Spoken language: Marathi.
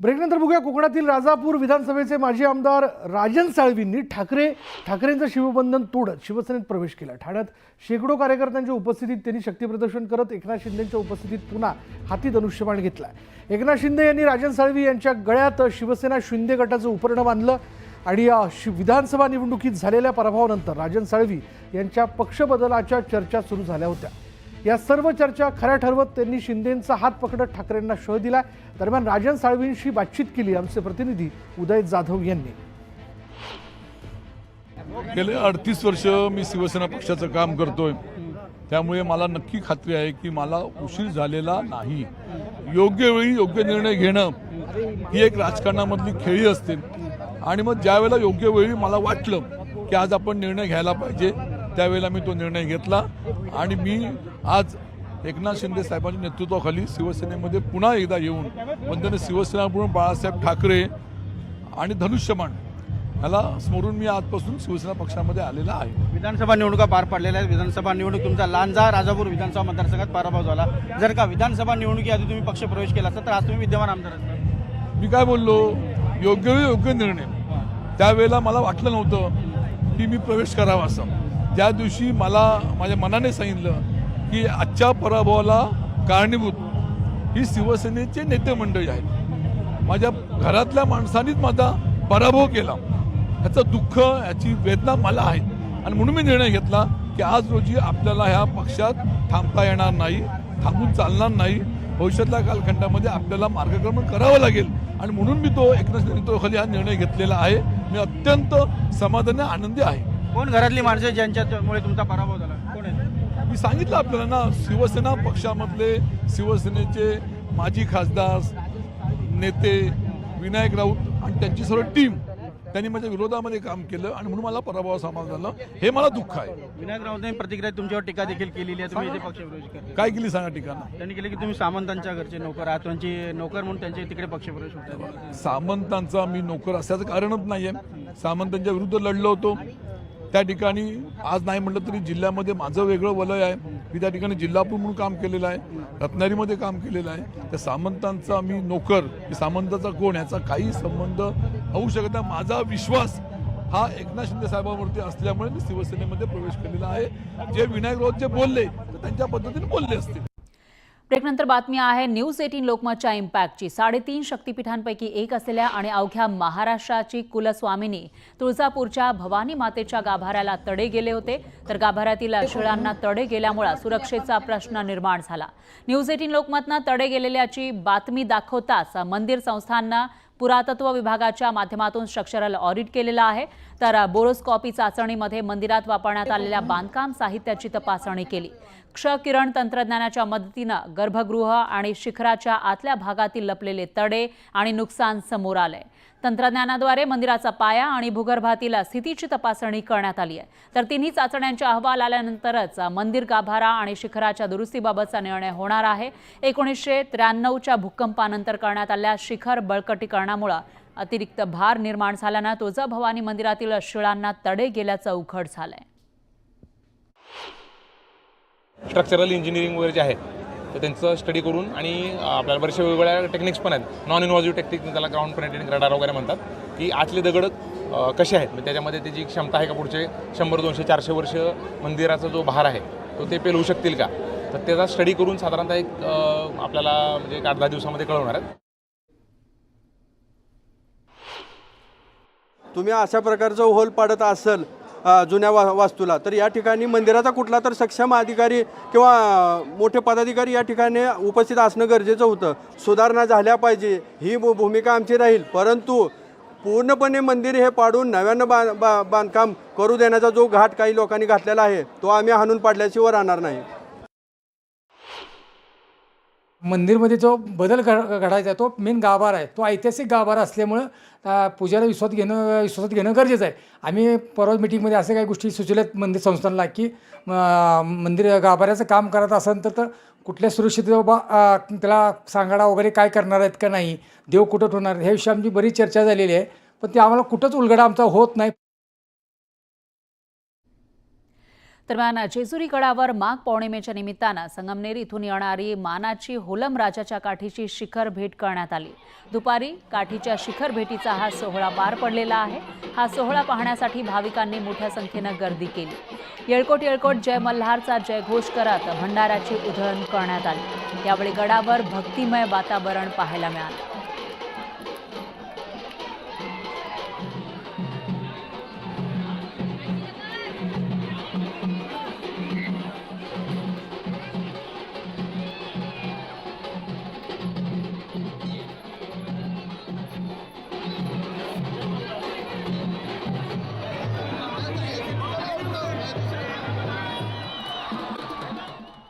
ब्रेकनंतर बघूया कोकणातील राजापूर विधानसभेचे माजी आमदार राजन साळवींनी ठाकरे ठाकरेंचं शिवबंधन तोडत शिवसेनेत प्रवेश केला. ठाण्यात शेकडो कार्यकर्त्यांच्या उपस्थितीत त्यांनी शक्तीप्रदर्शन करत एकनाथ शिंदेंच्या उपस्थितीत पुन्हा हाती धनुष्यबाण घेतला. एकनाथ शिंदे यांनी राजन साळवी यांच्या गळ्यात शिवसेना शिंदे गटाचं उपरणं बांधलं आणि या शि- विधानसभा निवडणुकीत झालेल्या पराभवानंतर राजन साळवी यांच्या पक्षबदलाच्या चर्चा सुरू झाल्या होत्या. या सर्व चर्चा खऱ्या ठरवत त्यांनी शिंदेंचा हात पकडत ठाकरेंना शह दिला दरम्यान राजन साळवींशी बातचीत केली आमचे प्रतिनिधी उदय जाधव यांनी. गेले अडतीस वर्ष मी शिवसेना पक्षाचं काम करतोय. त्यामुळे मला नक्की खात्री आहे की मला उशीर झालेला नाही. योग्य वेळी योग्य निर्णय घेणं ही एक राजकारणामधली खेळी असते. आणि मग ज्या वेळेला योग्य वेळी मला वाटलं की आज आपण निर्णय घ्यायला पाहिजे त्यावेळेला मी तो निर्णय घेतला आणि मी आज एकनाथ शिंदे साहेबांच्या नेतृत्वाखाली शिवसेनेमध्ये पुन्हा एकदा येऊन वंदन शिवसेना म्हणून बाळासाहेब ठाकरे आणि धनुष्यबाण याला स्मरून मी आजपासून शिवसेना पक्षामध्ये आलेला आहे. विधानसभा निवडणुका पार पडलेल्या आहेत. विधानसभा निवडणूक तुमचा लांजा राजापूर विधानसभा मतदारसंघात पराभव झाला. जर का विधानसभा निवडणुकीआधी तुम्ही पक्ष प्रवेश केला असता तर आज तुम्ही विद्यमान आमदार असता. मी काय बोललो? योग्य योग्य निर्णय. त्यावेळेला मला वाटलं नव्हतं की मी प्रवेश करावा असं. त्या दिवशी मला माझ्या मनाने सांगितलं की आजच्या पराभवाला कारणीभूत ही शिवसेनेचे नेते मंडळी आहेत. माझ्या घरातल्या माणसांनीच माझा पराभव केला. ह्याचं दुःख याची वेदना मला आहे आणि म्हणून मी निर्णय घेतला की आज रोजी आपल्याला ह्या पक्षात थांबता येणार नाही थांबून चालणार नाही. भविष्यातल्या कालखंडामध्ये आपल्याला मार्गक्रमण करावं लागेल. आणि म्हणून मी तो एकनाथ नेतृत्वाखाली हा निर्णय घेतलेला आहे. मी अत्यंत समाधानी आनंदी आहे. कोण घरातली माणसं ज्यांच्यामुळे तुमचा पराभव झाला? कोण आहे? मी सांगितलं आपल्याला ना शिवसेना पक्षामधले शिवसेनेचे माजी खासदार नेते विनायक राऊत आणि त्यांची सर्व टीम त्यांनी माझ्या विरोधामध्ये काम केलं आणि म्हणून मला पराभव सामान झालं. हे मला दुःख आहे. विनायक राऊतांनी प्रतिक्रिया तुमच्यावर टीका देखील केलेली आहे. तुम्ही इथे पक्ष प्रवेश करता काय केली सांगा ठिकाणा त्यांनी केले की तुम्ही सामंतांच्या घरचे नोकर आहात. त्यांची नोकर म्हणून त्यांचे तिकडे पक्ष प्रवेश होता सामंतांचा मी नोकर असल्याचं कारणच नाहीये. सामंतांच्या विरुद्ध लढलो होतो. त्या ठिकाणी आज नाही म्हटलं तरी जिल्ह्यामध्ये माझं वेगळं वलय आहे. मी त्या ठिकाणी जिल्हापूर म्हणून काम केलेलं आहे रत्नागिरीमध्ये काम केलेलं आहे. त्या सामंतांचा मी नोकर सामंताचा कोण याचा काही संबंध होऊ शकत नाही. माझा विश्वास हा एकनाथ शिंदे साहेबांवरती असल्यामुळे मी शिवसेनेमध्ये प्रवेश केलेला आहे. जे विनायक राऊत जे बोलले तर त्यांच्या पद्धतीने बोलले असतील. ब्रेकनंतर बातमी आहे न्यूज एटीन लोकमतच्या इम्पॅक्टची. साडेतीन शक्तिपीठांपैकी एक असलेल्या आणि अवघ्या महाराष्ट्राची कुलस्वामिनी तुळजापूरच्या भवानी मातेच्या गाभाऱ्याला तडे गेले होते. तर गाभाऱ्यातील शिळांना तडे गेल्यामुळे सुरक्षेचा प्रश्न निर्माण झाला. न्यूज एटीन लोकमतनं तडे गेलेल्याची बातमी दाखवताच मंदिर संस्थांना पुरातत्व विभागाच्या माध्यमातून स्ट्रक्चरल ऑडिट केलेलं आहे. तर बोरोस्कॉपी चाचणीमध्ये मंदिरात वापरण्यात आलेल्या बांधकाम साहित्याची तपासणी केली. क्ष किरण तंत्रज्ञानाच्या मदतीनं गर्भगृह आणि शिखराच्या आतल्या भागातील लपलेले तडे आणि नुकसान समोर आलंय. तंत्रज्ञानाद्वारे मंदिराचा पाया आणि भूगर्भातील स्थितीची तपासणी करण्यात आली आहे. तर तिन्ही चाचण्यांचे अहवाल आल्यानंतरच मंदिर गाभारा आणि शिखराच्या दुरुस्तीबाबतचा निर्णय होणार आहे. एकोणीसशे त्र्याण्णवच्या भूकंपानंतर करण्यात आलेल्या शिखर बळकटीकरण कारणामुळं अतिरिक्त भार निर्माण झाल्यानं तुळजाभवानी मंदिरातील शिळांना तडे गेल्याचं उघड झालंय. स्ट्रक्चरल इंजिनिअरिंग वगैरे जे आहेत तर त्यांचं स्टडी करून आणि आपल्याला बरेचशा वेगवेगळ्या टेक्निक्स पण आहेत. नॉन इन्व्हॉजिव्ह टेक्निक त्याला ग्राउंड पेनेट्रेटिंग रडार वगैरे म्हणतात. की आतले दगड कसे आहेत? म्हणजे त्याच्यामध्ये त्याची क्षमता आहे का पुढचे शंभर दोनशे चारशे वर्ष मंदिराचा जो भार आहे तो ते पेलवू शकतील का? तर त्याचा स्टडी करून साधारणतः एक आपल्याला म्हणजे एक आठ दहा दिवसामध्ये कळवणार आहेत. तुम्ही अशा प्रकारचं होल पाडत असाल जुन्या वा वास्तूला तर या ठिकाणी मंदिराचा कुठला तर सक्षम अधिकारी किंवा मोठे पदाधिकारी या ठिकाणी उपस्थित असणं गरजेचं होतं. सुधारणा झाल्या पाहिजे ही भू- भूमिका आमची राहील. परंतु पूर्णपणे मंदिर हे पाडून नव्यानं बा बा बांधकाम करू देण्याचा जो घाट काही लोकांनी घातलेला आहे तो आम्ही हाणून पाडल्याशिवाय राहणार नाही. मंदिरमध्ये जो बदल घड- घडायचा आहे तो मेन गाभारा आहे. तो ऐतिहासिक गाभारा असल्यामुळं अ, पूजाला विश्वास घेणं विश्वासात घेणं गरजेचं आहे. आम्ही परवा मिटिंगमध्ये असे काही गोष्टी सुचवल्यात मंदिर संस्थांना की मंदिर गाभाऱ्याचं काम करत असेल तर तर कुठल्या सुरक्षित बाबा त्याला सांगाडा वगैरे काय करणार आहेत का नाही देव कुठं ठेवणार ह्या विषयी आमची बरीच चर्चा झालेली आहे. पण ते आम्हाला कुठंच उलगडा आमचा होत नाही. दरम्यान जेजुरी गडावर माघ पौर्णिमेच्या निमित्तानं संगमनेर इथून येणारी मानाची होलम राजाच्या काठीची शिखर भेट करण्यात आली. दुपारी काठीच्या शिखर भेटीचा हा सोहळा पार पडलेला आहे. हा सोहळा पाहण्यासाठी भाविकांनी मोठ्या संख्येनं गर्दी केली. येळकोट येळकोट जय मल्हारचा जयघोष करत भंडाऱ्याची उधळण करण्यात आली. यावेळी गडावर भक्तिमय वातावरण पाहायला मिळालं.